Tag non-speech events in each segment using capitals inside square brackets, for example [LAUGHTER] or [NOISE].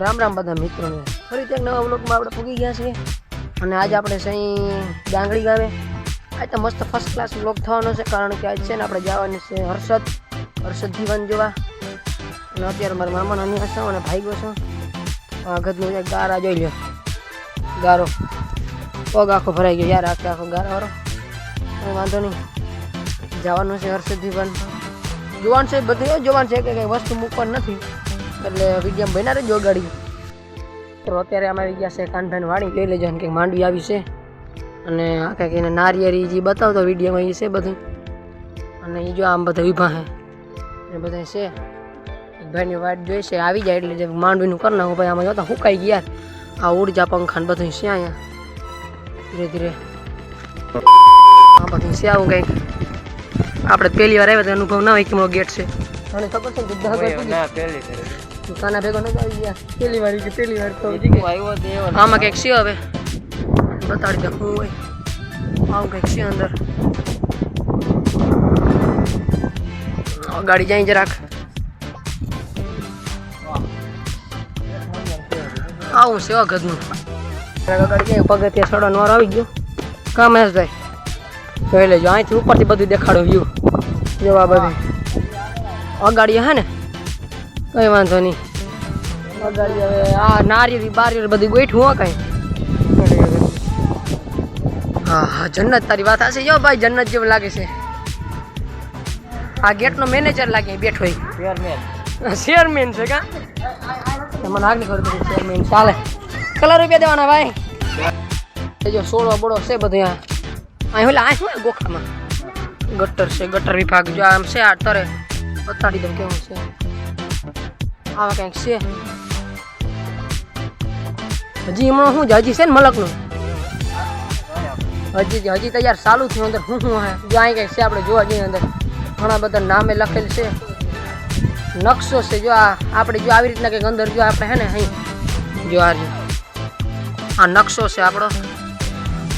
રામ રામ બધા મિત્રોને. ફરી એક નવા વ્લોગમાં આપણે પૂગી ગયા છીએ. અને આજે આપણે સહી ડાંગળી ગામે આજ તો મસ્ત ફર્સ્ટ ક્લાસ વ્લોગ થવાનો છે, કારણ કે આજ છે ને આપણે જવાની છે હર્ષદ હર્ષદ જીવન જોવા. અને અત્યારે મારા મામા નાની હશે અને ભાઈ ગયો છું. આ ગધનું એક ગારા જોઈ લ્યો. ગારો. પગ આખો ભરાઈ ગયો યાર, આખે આખો ગારાવાળો કંઈ વાંધો નહીં. જવાનું છે હર્ષદ જીવન. જોવાનું છે, બધું જોવાનું છે કે કંઈ વસ્તુ મૂકવાની નથી. એટલે વીડિયો બન્યા રહેજો ગાડી તો અત્યારે અમે આવી ગયા છે કાનભાઈ વાણી જોઈ લેજો ને કંઈક માંડવી આવી છે. અને આ કંઈક એને નારિયેરી જે બતાવતો વિડીયોમાં એ છે બધું. અને એ જો આમ બધા વિભા હે. એ બધા છે. ભાઈની વાટ જોઈ છે આવી જાય એટલે માંડવીનું કરી નાખું. ભાઈ આમાં જોતા હુકાઈ ગયા. આ ઊર્જા પંખા ને બધું છે અહીંયા. ધીરે ધીરે. આ બધું છે આવું કંઈક. આપણે પહેલી વાર આવ્યા તો અનુભવ ના હોય કે મારો ગેટ છે. મને ખબર છે કાના ભેગો ન આવી ગયા પેલી વાર કે પેલી વાર તો આમાં કંઈક છે હવે? બતાડી દે હું હોય. આવું કંઈક છે અંદર. ગાડી જાય જરાક. આવું છે ગાડી જાય પગથિયા સડવાનો વાર આવી ગયો. કા મહેશભાઈ જોઈ લેજો અહીંથી ઉપરથી બધું દેખાડો વ્યૂ જોવા બધું. અગાડી હે ને? કઈ વાંધો નહીં. હવે આ નારિયેળ બારિયેળ બધી ગોઠવું હો કઈ. હા હા જન્નત તારી વાત હશે જો ભાઈ જન્નત જેવું લાગે છે. આ ગેટનો મેનેજર લાગે બેઠો ચેરમેન છે કા? મને આગળ ખબર પડી ચેરમેન ચાલે. કલર રૂપિયા દેવાના ભાઈ. એ જો સોળો બોળો છે બધું આ. અહીં ઓલા આ શું ગોખામાં? ગટર છે ગટર વિભાગ. જો આમ છે આ તરે. બતાડી દઉં કેવું છે. આવા કંઈક છે. હજી હમણાં શું હજી છે ને મલકનું? હજી હજી તૈયાર ચાલુ થયું અંદર. શું શું હે? જો અહીં કંઈક છે આપણે જોવા જઈએ અંદર. ઘણા બધા નામે લખેલ છે. નકશો છે. જો આ આપણે જો આવી રીતના કંઈક અંદર જો આપણે હે ને અહીં જો આ આ નકશો છે આપણો.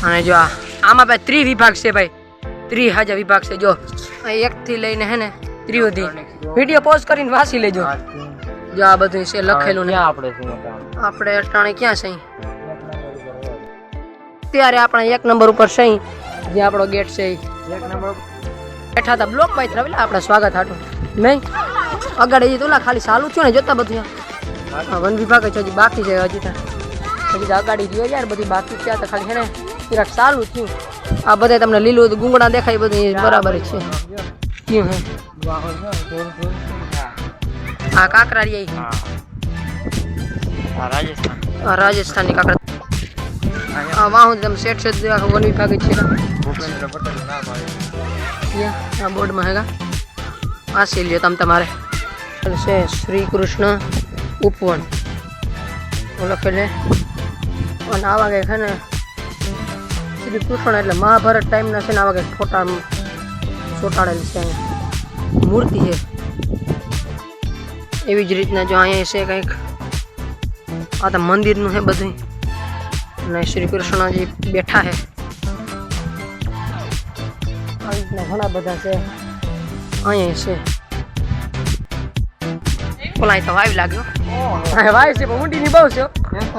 અને જો આ આમાં ભાઈ ત્રિ વિભાગ છે ભાઈ. ત્રિ હાજા વિભાગ છે. જો એકથી લઈને હે ને ત્રિયોધી. વીડિયો પોઝ કરીને વાંચી લેજો. જો આ બધું છે લખેલું ને આપણે આપણે અટાણે ક્યાં છે ત્યારે આપણે એક નંબર ઉપર છે જે આપણો ગેટ છે. એક નંબર બેઠા હતા બ્લોકમાં તરફ આપણે સ્વાગત હાટું નહીં અગાડી હજી તો ખાલી ચાલુ થયું ને જોતા બધું વન વિભાગ છે હજી બાકી છે હજી તો હજી અગાડી રહ્યો યાર બધી બાકી છે તો ખાલી છે ને જરાક ચાલુ થયું આ બધા તમને લીલું ગુંગળા દેખાય બધું બરાબર છે કેમ હે આ કાકરારી હા આ રાજસ્થાન આ રાજસ્થાનની કાકરા આ વાહુ તમે શેઠ સેટ દેવા વન વિભાગ છે ભૂપેન્દ્ર પટેલ નામ આવે આ બોર્ડમાં હેગા આ સી લ્યો તમે તમારે છે શ્રી કૃષ્ણ ઉપવન લખેલે લખેલ અને આવા કંઈક છે ને શ્રી કૃષ્ણ એટલે મહાભારત ટાઈમના છે ને આવા કંઈક ફોટા ચોંટાડેલ છે મૂર્તિ છે એવી જ રીતના જો અહીંયા છે કંઈક. આ તો મંદિરનું છે બધું અને શ્રી કૃષ્ણજી બેઠા છે. ઘણા બધા છે. અહીંયા છે. ઓલા તો વાઈવ લાગ્યો. હા વાઈવ છે, પણ ઊંડીની બહુ છે.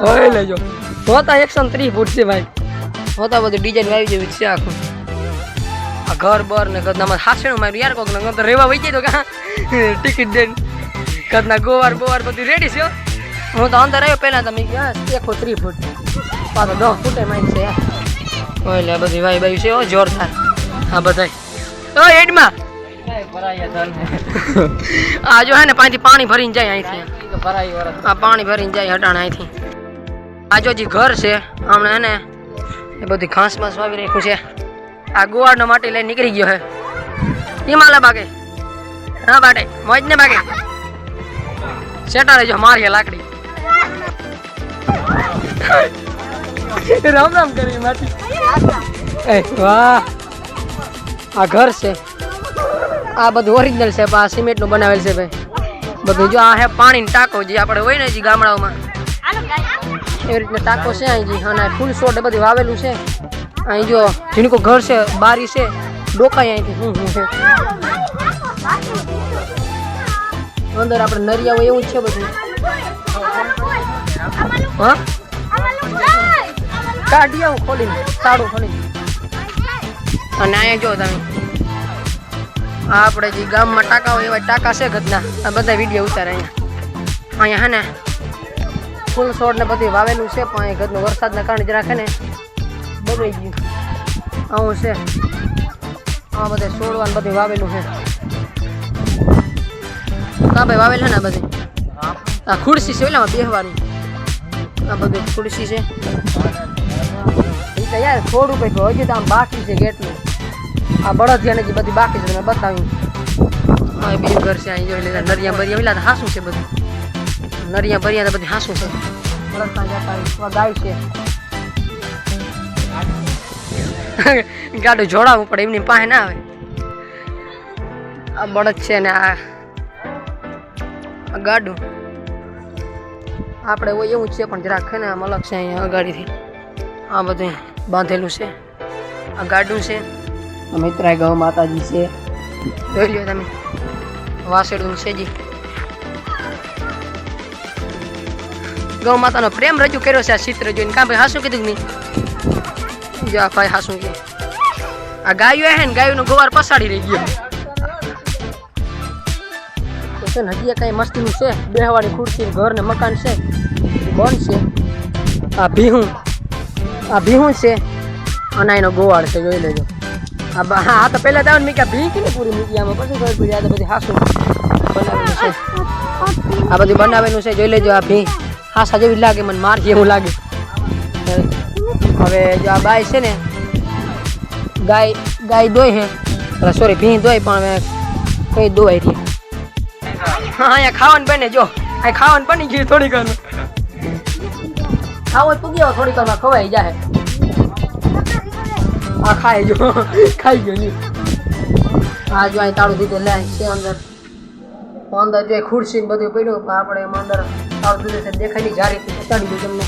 હવે લેજો હોતા એકસો ને ત્રીસ ફૂટ છે ભાઈ. હોતા બધું ડિઝાઇન વાવી જેવી છે આખું. આ ઘર, બર ને કદનામાં હાસણું માર્યું. યાર કોક ને તો રેવા વહી જાય તો કા? ટિકિટ દઈને. કદના ગોવાર બોવાર બધું રેડી છે હું. તો અંદર આવ્યો પહેલા તમે ગયા એકસો ત્રીસ ફૂટ પાછો દસ ફૂટે માઇન છે એટલે બધી ભાઈ ભાઈ છે જોરદાર. હા બધાય. ઓ એડમાં [LAUGHS] આ જો હે ને પાંચથી પાણી ભરીને જાય અહીંથી. આ પાણી ભરીને જાય હટાણે અહીંથી. આ જો જે ઘર છે હમણાં હે ને એ બધી ઘાસ બાસ વાવી રાખ્યું છે. આ ગોવાળનો માટી લઈને નીકળી ગયો હે. હિમાલય બાગે. હા બાટે. મોજ ને બાગે. સેટા રહેજો મારી લાકડી. રામ રામ કરી માટી. એ વાહ. આ ઘર છે. આ બધું ઓરિજિનલ છે આ સિમેન્ટનું બનાવેલ છે ભાઈ. બધું જો આ હે પાણીની ટાંકો જે આપણે હોય ને જે ગામડાઓમાં. એવી રીતના ટાંકો છે અહીં અને ફૂલ છોડ બધી વાવેલું છે. અહીં જો જીણકો ઘર છે, બારી છે, ડોકાય અહીંથી. હું હું છે અંદર આપણે નરિયા હોય એવું જ છે બધું. હા? કાઢી આવું ખોલીને, સાડું ખોલીને. અને અહીંયા જો તમે. આપણે જે ગામમાં ટાંકા હોય એવા ટાંકા છે ઘટના આ બધા વીડિયો ઉતારે અહીંયા. અહીંયા હા ને, ફૂલ છોડ ને બધું વાવેલું છે, પણ અહીંયા ઘરનું વરસાદના કારણે જરાક રાખે ને, બગડી ગયું. આવું છે. આ બધા છોડવાનું બધું વાવેલું છે. કા ભાઈ વાવેલ છે ને બધી. આ ખુરશી છે ઓલામાં બેહવાની. આ બધું ખુરશી છે. એટલે યાર થોડું કંઈક હજી તો આમ બાકી છે ગેટનું. આ બળદિયાને જે બધી બાકી છે તમે બતાવ્યું. હા બીજું ઘર છે અહીં જોઈ લીધા નરિયા બરિયા ઓલા હાસું છે બધું. નરિયા બરિયા બધી હાસું છે. ગાય છે. ગાડું જોડાવવું પડે એમની પાસે ના આવે. આ બળદ છે ને આ ગાડું. આપણે હોય એવું છે, પણ જરાક છે ને આમ અલગ છે અહીંયા અગાડીથી. આ બધું બાંધેલું છે. આ ગાડું છે. મિત્રાય ગૌ માતાજી છે. જોઈ લ્યો તમે. વાસેડું છે જી. ગૌ માતાનો પ્રેમ રજૂ કર્યો છે આ ચિત્ર જોઈને. કાં ભાઈ હાસું કીધું નહીં? જો આ ભાઈ હાસું કે. આ ગાયો હે ને, ગાયોનો ગોવાર પસાડી રહી ગયો. છે ને, હજી કઈ મસ્તીનું છે. બેહવાળી ખુરશી ઘર ને મકાન છે. એ બંધ છે? આ ભીહું. આ ભીહું છે. અને એનો ગોવાળ છે, જોઈ લેજો. આ બ- હા, આ તો પહેલા તો મેં કે ભી કે પૂરી મૂકી આમાં? પછી ખબર પડી, આ તો બધી હાસું બનાવેલું છે. આ બધું બનાવેલું છે, જોઈ લેજો આ ભી હાસા જેવી જ લાગે મને મારથી એવું લાગે. હવે જો આ ગાય છે ને, ગાય ગાય દોય છે સોરી ભી દોય પણ હવે કઈ દોવાય રહી. હા અહીંયા ખાવાનું બને જો અહીં ખાવાનું બની ગયું થોડીક વાર ખાવો જ પૂગી આવો થોડીક વારમાં ખવાઈ જાય આ ખાઈ જો ખાઈ ગયો લ્યો. આ જો અહીં તાળું દીધું લે છે અંદર અંદર જે ખુરશી ને બધું પડ્યું પણ આપણે એમાં અંદર તાળું દીધું છે દેખાય નહીં જારી બતાડી દઉં તમને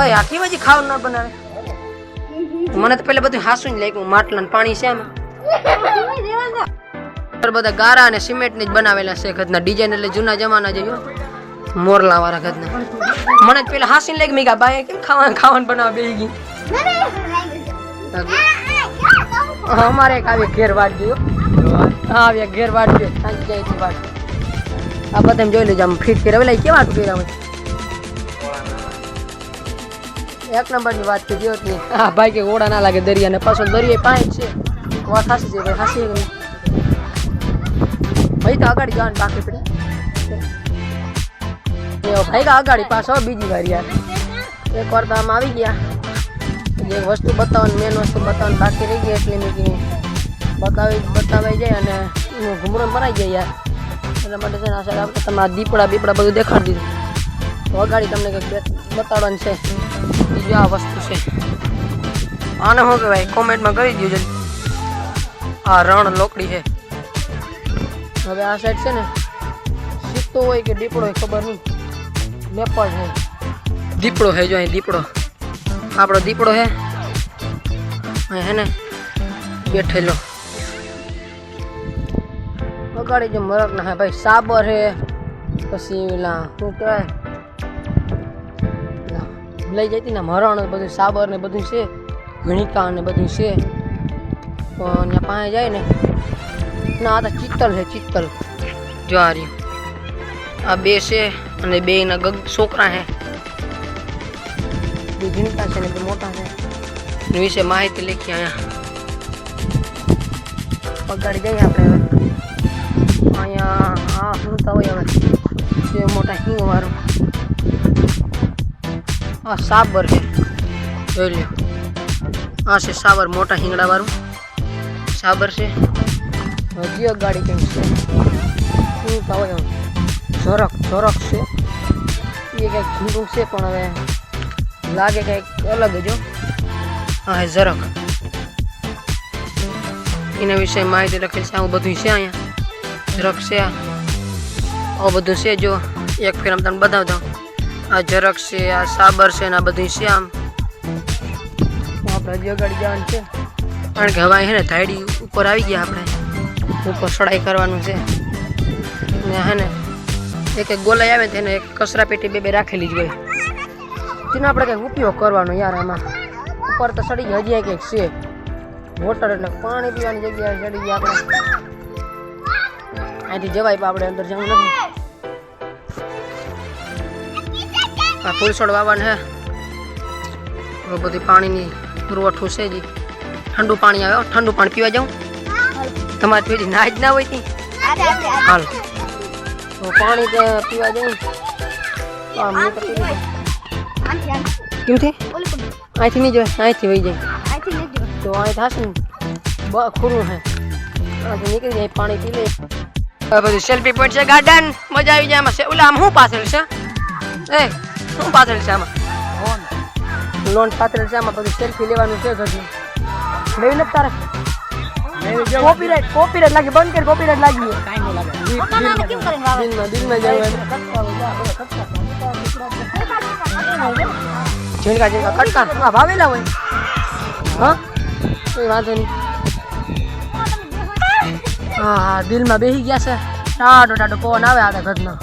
અય આ કેવા જી ખાવાનું ના બનાવે મને તો પેલા બધું હાસું જ લાગ્યું માટલા પાણી છે આમાં બધા ગારા અને સિમેન્ટની જ બનાવેલા છે ઘરના ડિઝાઇન એટલે જૂના જમાના જેવો મોરલા વાળા ઘરના. મને પેલા હાસીને લાગી મેં બાએ કેમ ખાવાનું ખાવાનું બનાવવા બેસી ગઈ? અમારે એક આવી ઘેર વાટ ગયો હા, આવી ઘેર વાટ ગયો સાંજે જાય એટલી વાટ આ બધા જોઈ લેજો, આમ ફિટ કરી પેલા કેવા કર્યા હોય? એક નંબરની વાત કરી હતી હા, ભાઈ, કે ઓડા ના લાગે દરિયા ને પાછો દરિયા પાંચ છે. વાત હાસી છે, ભાઈ હાસી ભાઈ તો આગળ જવાનું બાકી પડે. ભાઈ તો આગળ પાછો બીજી વાર યાર. એક વાર તો આમ આવી ગયા. જે વસ્તુ બતાવવાની મેન વસ્તુ બતાવવાની બાકી રહી ગઈ એટલે મેં કીધું બતાવી, બતાવાઈ જાય અને ઘૂમરો મરાઈ જાય યાર. એટલા માટે છે ને આ સાઈડ આપણે તમે દીપડા બીપડા બધું દેખાડી દીધું. તો અગાડી તમને કંઈક બતાડવાનું છે. બીજું આ વસ્તુ છે. આને શું કહેવાય? કોમેન્ટમાં કરી દીધું આ રણ લોકડી છે. હવે આ સાઈડ છે ને સીતો હોય કે દીપડો હોય ખબર નહીં. લેપડ છે દીપડો છે જો અહીં દીપડો. આપણો દીપડો છે અહીં હે ને બેઠેલો. અગાડી જો મરક ના હે ભાઈ સાબર છે પછી પેલા શું કહેવાય? લઈ જતી ને મરણ બધું સાબર ને બધું છે. ઘણીકા ને બધું છે. તો ત્યાં પાસે જાય ને ના, આ તો ચિત્તલ છે, ચિત્તલ. જો આ બે છે અને બે એના ગગ છોકરા છે. બે ઝીણકા છે ને બે મોટા છે. વિશે માહિતી લખી અહીંયા. પગાડી જઈએ આપણે અહીંયા આ સુનતા હોય હવે. બે મોટા હિંગ વાળું આ સાબર છે. જોઈ લ્યો. આ છે સાબર, મોટા હિંગડા વાળું સાબર છે. હજી અગાડી ગાડી કંઈક છે. શું કહો એમ? ઝરક ઝરક છે. એ કંઈક જૂનું છે પણ હવે લાગે કંઈક અલગ જો હા. હે ઝરક એના વિશે માહિતી લખેલ છે આવું બધું છે અહીંયા. ઝરક છે આ. આવું બધું છે જો. એક ફેર આમ તમને બતાવતો આ ઝરક છે આ સાબર છે ને આ બધું છે આમ. આપણે હજી અગાડી જવાનું છે. કારણ કે હવે છે ને ધાડી ઉપર આવી ગયા આપણે. ઉપર સડાઈ કરવાનું છે. ને હે ને, એક એક ગોલાઈ આવે તેને એક કચરા પેટી બે બે રાખેલી જ હોય. તેનો આપણે કંઈક ઉપયોગ કરવાનો યાર આમાં. ઉપર તો સડી ગઈ હજી કંઈક છે. વોટર એટલે પાણી પીવાની જગ્યાએ ચડી ગયા આપણે. અહીંથી જવાય પણ આપણે અંદર જવું નથી. આ ફૂલ છોડ વાવવાનું હે બધી પાણીની પુરવઠું છે જી. ઠંડુ પાણી આવે, ઠંડુ પાણી પીવા જાઉં. તમારે પીધી ના જ ના હોય તી હાલ. તો પાણી પીવા જઈ કેમ. કેમથી અહીંથી નહીં જાય અહીંથી વહી જાય. તો અહીં થશે ને? બ ખુરું હે. અહીંથી નીકળી જાય પાણી પી લે. બધું સેલ્ફી પોઈન્ટ છે ગાર્ડન. મજા આવી જાય આમાં. છે ઓલા આમ શું પાછળ છે? એ શું પાછળ છે આમાં? લોન પાછળ છે આમાં બધું સેલ્ફી લેવાનું છે ઘરનું લેવી નથી તારે. કોપીરાઇટ કોપીરાઇટ લાગી બંધ કર કોપીરાઇટ લાગી. દિલમાં દિલમાં જાવ એમ ઝીણકા ઝીણકા કટકા. આ ભાવેલા હોય? હા? કોઈ વાંધો નહીં. હા હા દિલમાં બેસી ગયા છે. ટાઢો ટાઢો પવન આવે આ ઘરના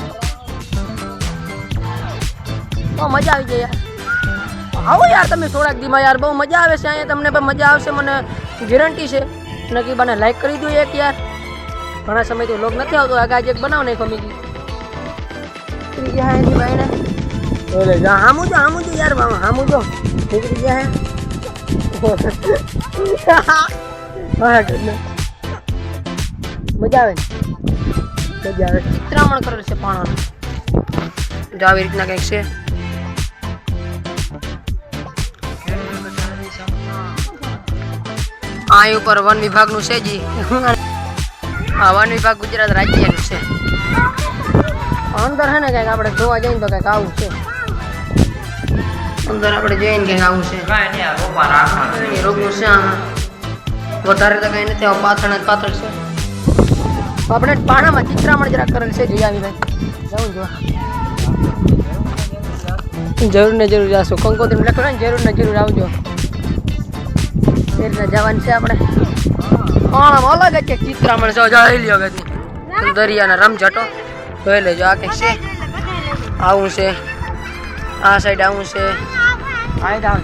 બહુ મજા આવી જાય યાર. આવો યાર તમે થોડાક દીમાં યાર બહુ મજા આવે છે અહીંયા. તમને પણ મજા આવશે મને ગેરંટી છે. નક્કી બને લાઈક કરી દો એક યાર. ઘણા સમયથી લોક નથી આવતો આગા આજે બનાવ નહીં કમી નીકળી ગયા હે એની ભાઈને ઓલે જા હામુ જો હામુ જો યાર હામું જો. નીકળી ગયા હે. મજા આવે મજા આવે. ચિત્રામણ કરેલ છે પાણો જો આવી રીતના કંઈક છે. આ ઉપર વન વિભાગનું છે જી. આ વન વિભાગ ગુજરાત રાજ્યનું છે. અંદર છે ને કંઈક આપણે જોવા જઈએ તો કંઈક આવું છે. અંદર આપણે જોઈએ ને કંઈક આવું છે. રોગનું છે વધારે તો કંઈ નથી આવું જ પાથળ છે. આપણે પાણામાં ચિત્રામણ જરાક કરેલ છે જોઈ આવી ભાઈ. જાઉં જોવા. જરૂર ને જરૂર જાશું. કંકોત્રી લખો ને જરૂર ને જરૂર આવજો. રીતના જવાનું છે આપણે. પણ અલગ જ કે ચિત્રામણ છે. જોઈ લ્યો ગતિ દરિયાના રમઝટો જોઈ લેજો આ કંઈક છે. આવું છે. આ સાઈડ આવું છે.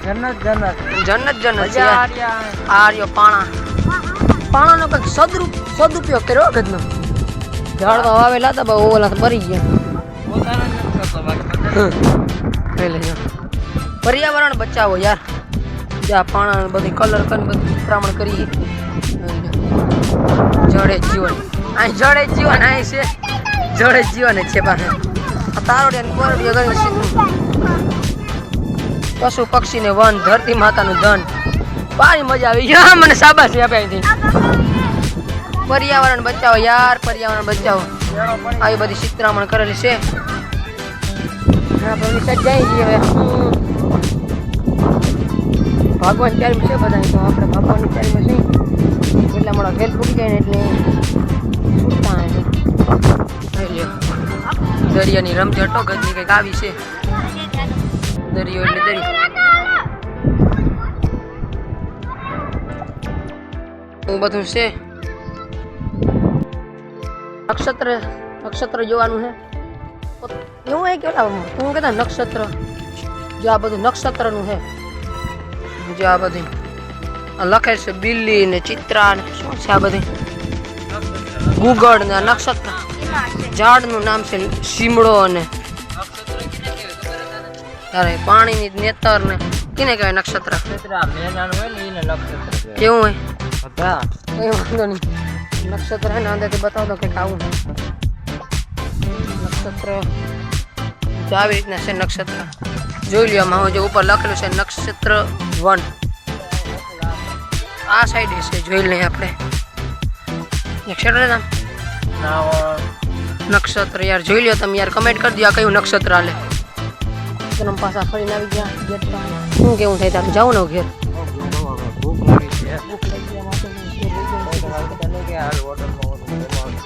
જન્નત જન્નત. જન્નત જન્નત છે. આર્યા પાણા. પાણાનો કંઈક સદરૂપ સદુપયોગ કર્યો ગજનો. તો વાવેલા હતા બહુ ઓલા તો મરી ગયા. જ લઈ લેજો. પર્યાવરણ બચાવો યાર. જ્યાં પાણા બધી કલર કરીને બધું ચિત્રામણ કરીએ. જડે જીવન. અહીં જડે જીવન અહીં છે જડે જીવન છે પાસે તારોડિયા કરીને સીધું પશુ પક્ષીને વન, ધરતી માતાનું ધન. પાણી મજા આવી. ગઈ મને શાબાશી આપે અહીંથી. પર્યાવરણ બચાવો યાર, પર્યાવરણ બચાવો. આવી બધી ચિત્રામણ કરેલી છે. સાઈડ જઈએ હવે. ભગવાન ચારીમાં છે બધા તો આપણે ભાગવાની ચારીમાં છે. એટલા મોડા વેલ ફૂટી જાય ને એટલે છૂટતા દરિયાની રમઝટો ગજની કંઈક આવી છે. દરિયો એટલે દરિયો. બધું છે. નક્ષત્ર નક્ષત્ર જોવાનું છે એવું એ કેતા હું કહેતા નક્ષત્ર. જો આ બધું નક્ષત્રનું છે જો આ બધી? લખે છે બિલ્લી ને ચિત્રા ને શું છે આ બધી? ગુગળ ને નક્ષત્ર. ઝાડનું નામ છે સીમડો અને અરે પાણીની નેતર ને કેને કહેવાય નક્ષત્ર. કેવું હોય? કઈ વાંધો નહીં. નક્ષત્ર હે ને અંદરથી બતાવ દો કંઈક આવું. નક્ષત્ર. જો આવી રીતના છે નક્ષત્ર. જોઈ લ્યો આમાં જે ઉપર લખેલું છે નક્ષત્ર. વન. આ સાઈડ છે જોઈ લઈએ આપણે. નક્ષત્ર નામ નાવણ નક્ષત્ર યાર જોઈ લ્યો તમે યાર કમેન્ટ કરી દો આ કયું નક્ષત્ર હાલે. તમે પાછા ફરીને આવી ગયા ગેટ શું કેવું થાય? તારું જાવું ને ઘેર.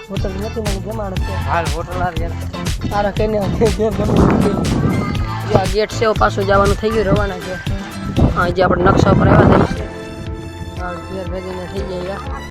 હોટલ નથી મને જમાડે છે. હાલ હોટલ આ રહ્યા. તારા કહીને ઘેર ગમે આ ગેટ છે પાછું જવાનું થઈ ગયું રવાના છે. હા જે આપણે નકશા ઉપર આવ્યા ભેગીને થઈ યાર.